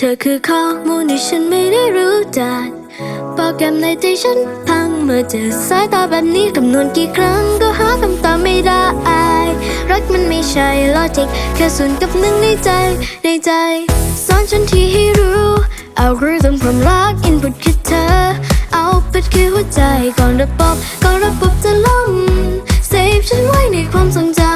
เธอคือข้อมูลที่ฉันไม่ได้รู้จักโปรแกรมในใจฉันพังเมื่อเจอสายตาแบบนี้คำนวณกี่ครั้งก็หาคำตอบไม่ได้ รักมันไม่ใช่ลอจิก แค่ส่วนย์กับหนึ่งในใจในใจสอนฉันที่ให้รู้เอาเรื่องความรัก input คือเธอ เอาปิดคือหัวใจก่อนระบบก่อนระบบจะล่ม save ฉันไว้ในความทรงจำ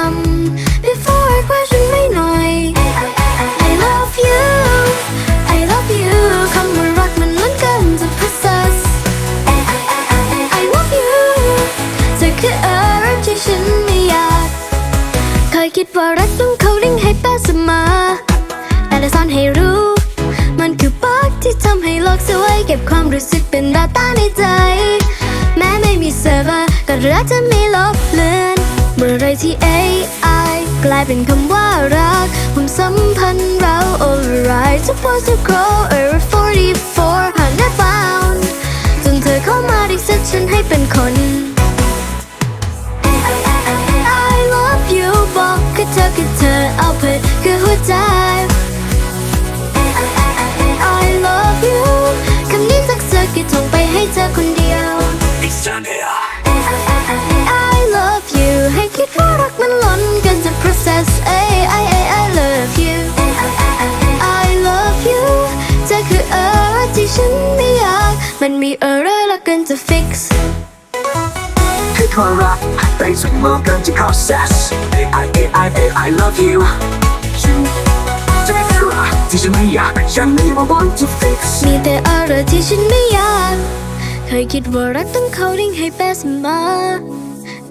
คิดว่ารักต้องเขาดิ้งให้แปะเสมอแต่ได้ซ่อนให้รู้ มันคือบั๊กที่ทำให้โลกสวย เก็บความรู้สึกเป็น data ในใจ แม้ไม่มีเซิร์ฟเวอร์ก็รักจะไม่ลบเลือนเมื่อไรที่ AI กลายเป็นคำว่ารักความสัมพันธ์เรา override supposed to grow over 44 กับเธอเอาเพื่อคือหัวใจ I love you คำนี้จากเธอคือท่องไปให้เธอคนเดียว I love you ให้คิดว่ารักมันล้นเกันจะ process I I I I love you I love you เธอคืออะไรที่ฉันไม่อยาก มันมีอะไรละกันจะ fix คอความรักไปสุดเมื่อเกินจะ process AI AI AI love you ฉันจะไม่รู้ที่ฉันไม่อยากฉันไม่ว่า want to fix มีแต่อะไรที่ฉันไม่อยากเคยคิดว่ารักต้องเขาดิ้งให้แปะเสมอ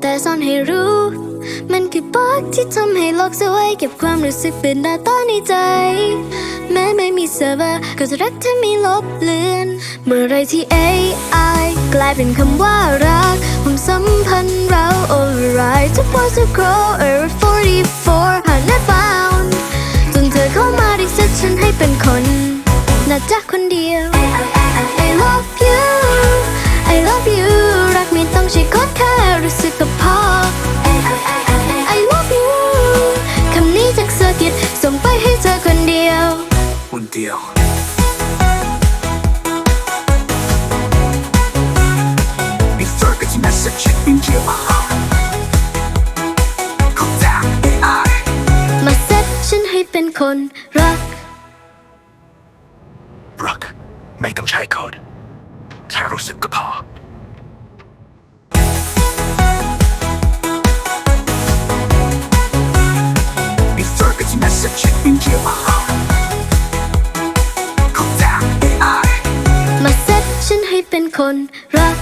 แต่ซ่อนให้รู้ มันคือบั๊กที่ทำให้โลกสวยเก็บความรู้สึกเป็น data ในใจ แม้ไม่มีเซิร์ฟเวอร์ก็จะรักเธอไม่ลบเลือน เมื่อไรที่ AI กลายเป็นคำว่ารักความสัมพันธ์เรา override supposed to grow over 44 hundred pound จนเธอเข้ามาดิสัฉันให้เป็นคน น่าจักคนเดียว I love you คนเดียว Before it's message in your heart Calm down AI มาเซ็ตฉันให้เป็นคนรัก รัก ไม่ต้องใช้โค้ดแค่รู้สึกก็พอ Before it's message in your heart Calm down AI มาเซ็ตฉันให้ เป็นคนรัก